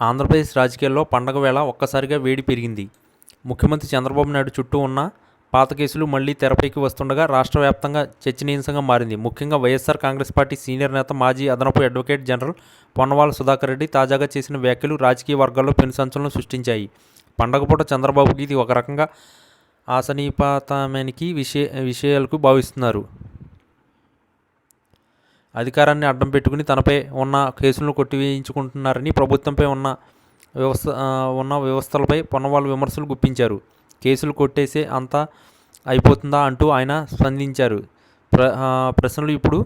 ఆంధ్రప్రదేశ్ రాజకీయాల్లో పండగ వేళ ఒక్కసారిగా వేడి పెరిగింది. ముఖ్యమంత్రి చంద్రబాబు నాయుడు చుట్టూ ఉన్న పాత కేసులు మళ్ళీ తెరపైకి వస్తుండగా రాష్ట్ర వ్యాప్తంగా చర్చనీయాంశంగా మారింది. ముఖ్యంగా వైఎస్ఆర్ కాంగ్రెస్ పార్టీ సీనియర్ నేత మాజీ అదనపు అడ్వకేట్ జనరల్ పొన్నవాల సుధాకర్ రెడ్డి తాజాగా చేసిన వ్యాఖ్యలు రాజకీయ వర్గాల్లో పెనుసంచలనం సృష్టించాయి. పండగ పూట చంద్రబాబుకి ఇది ఒక రకంగా ఆసనీపాతమనికి విషయ విషయాలకు భావిస్తున్నారు. అధికారాన్ని అడ్డం పెట్టుకుని తనపై ఉన్న కేసులను కొట్టివేయించుకుంటున్నారని ప్రభుత్వంపై ఉన్న వ్యవస్థ ఉన్న వ్యవస్థలపై పొన్నవాళ్ళు విమర్శలు గుప్పించారు. కేసులు కొట్టేసే అంతా అయిపోతుందా అంటూ ఆయన స్పందించారు. ప్ర ప్రశ్నలు ఇప్పుడు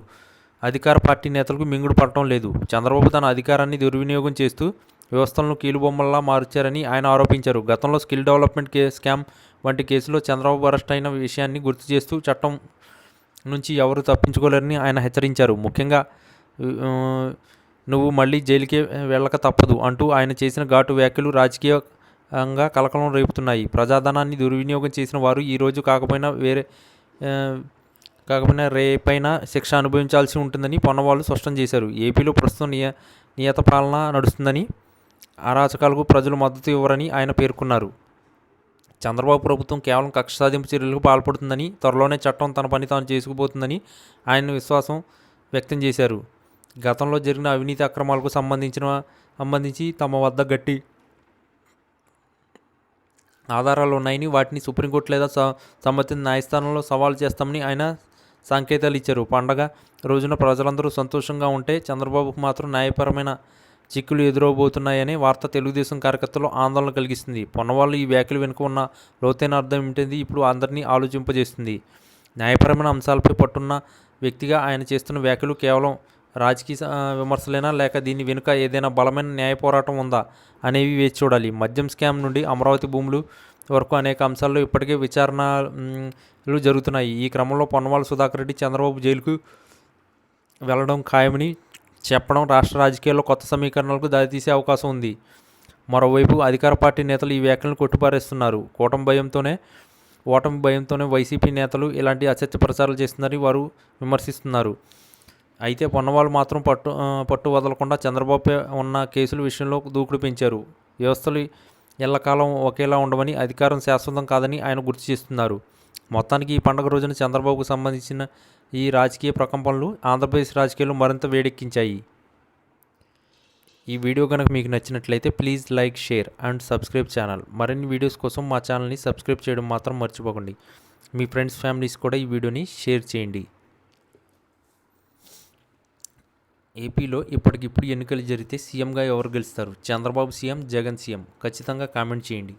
అధికార పార్టీ నేతలకు మింగుడు పడటం లేదు. చంద్రబాబు తన అధికారాన్ని దుర్వినియోగం చేస్తూ వ్యవస్థలను కీలుబొమ్మల్లా మార్చారని ఆయన ఆరోపించారు. గతంలో స్కిల్ డెవలప్మెంట్ కే స్కామ్ వంటి కేసులో చంద్రబాబు అరెస్ట్ అయిన విషయాన్ని గుర్తు చేస్తూ చట్టం నుంచి ఎవరు తప్పించుకోలేరని ఆయన హెచ్చరించారు. ముఖ్యంగా నువ్వు మళ్ళీ జైలుకే వెళ్ళక తప్పదు అంటూ ఆయన చేసిన ఘాటు వ్యాఖ్యలు రాజకీయంగా కలకలం రేపుతున్నాయి. ప్రజాధనాన్ని దుర్వినియోగం చేసిన వారు ఈరోజు కాకపోయినా వేరే కాకపోయినా రేపైనా శిక్ష అనుభవించాల్సి ఉంటుందని పొన్నవాళ్ళు స్పష్టం చేశారు. ఏపీలో ప్రస్తుతం నియ నియత పాలన నడుస్తుందని అరాచకాలకు ప్రజలు మద్దతు ఇవ్వరని ఆయన పేర్కొన్నారు. చంద్రబాబు ప్రభుత్వం కేవలం కక్ష సాధింపు చర్యలకు పాల్పడుతుందని త్వరలోనే చట్టం తన పని తాను చేసుకుపోతుందని ఆయన విశ్వాసం వ్యక్తం చేశారు. గతంలో జరిగిన అవినీతి అక్రమాలకు సంబంధించిన సంబంధించి తమ వద్ద గట్టి ఆధారాలు ఉన్నాయని వాటిని సుప్రీంకోర్టు లేదా సంబంధిత న్యాయస్థానంలో సవాల్ చేస్తామని ఆయన సంకేతాలు ఇచ్చారు. పండగ రోజున ప్రజలందరూ సంతోషంగా ఉంటే చంద్రబాబుకు మాత్రం న్యాయపరమైన చిక్కులు ఎదురవబోతున్నాయని వార్త తెలుగుదేశం కార్యకర్తలు ఆందోళన కలిగిస్తుంది. పొన్నవాళ్ళు ఈ వ్యాఖ్యలు వెనుక ఉన్న లోతైన అర్థం ఏంటిది ఇప్పుడు అందరినీ ఆలోచింపజేస్తుంది. న్యాయపరమైన అంశాలపై పట్టున్న వ్యక్తిగా ఆయన చేస్తున్న వ్యాఖ్యలు కేవలం రాజకీయ విమర్శలేనా? లేక దీని వెనుక ఏదైనా బలమైన న్యాయ పోరాటం ఉందా? అనేవి వేచి చూడాలి. మద్యం స్కామ్ నుండి అమరావతి భూములు వరకు అనేక అంశాల్లో ఇప్పటికే విచారణలు జరుగుతున్నాయి. ఈ క్రమంలో పొన్నవాళ్ళ సుధాకర్ రెడ్డి చంద్రబాబు జైలుకు వెళ్ళడం ఖాయమని చెప్పడం రాష్ట్ర రాజకీయాల్లో కొత్త సమీకరణలకు దారితీసే అవకాశం ఉంది. మరోవైపు అధికార పార్టీ నేతలు ఈ వ్యాఖ్యలను కొట్టిపారేస్తున్నారు. కూటమి భయంతోనే ఓటమి భయంతోనే వైసీపీ నేతలు ఇలాంటి అసత్య ప్రచారాలు చేస్తున్నారని వారు విమర్శిస్తున్నారు. అయితే పొన్నవాళ్ళు మాత్రం పట్టు పట్టు వదలకుండా చంద్రబాబుపై ఉన్న కేసుల విషయంలో దూకుడు పెంచారు. వ్యవస్థలు ఎల్లకాలం ఒకేలా ఉండవని అధికారం శాశ్వతం కాదని ఆయన గుర్తు చేస్తున్నారు. మొత్తానికి ఈ పండుగ రోజున చంద్రబాబుకు సంబంధించిన ఈ రాజకీయ ప్రకంపనలు ఆంధ్రప్రదేశ్ రాజకీయాలు మరింత వేడెక్కించాయి. ఈ వీడియో కనుక మీకు నచ్చినట్లయితే please like share and subscribe channel. మరిన్ని వీడియోస్ కోసం మా ఛానల్ని సబ్స్క్రైబ్ చేయడం మాత్రం మర్చిపోకండి. మీ ఫ్రెండ్స్ ఫ్యామిలీస్ కూడా ఈ వీడియోని షేర్ చేయండి. ఏపీలో ఇప్పటికిప్పుడు ఎన్నికలు జరిగితే సీఎంగా ఎవరు గెలుస్తారు? Chandrababu CM Jagan CM. ఖచ్చితంగా కామెంట్ చేయండి.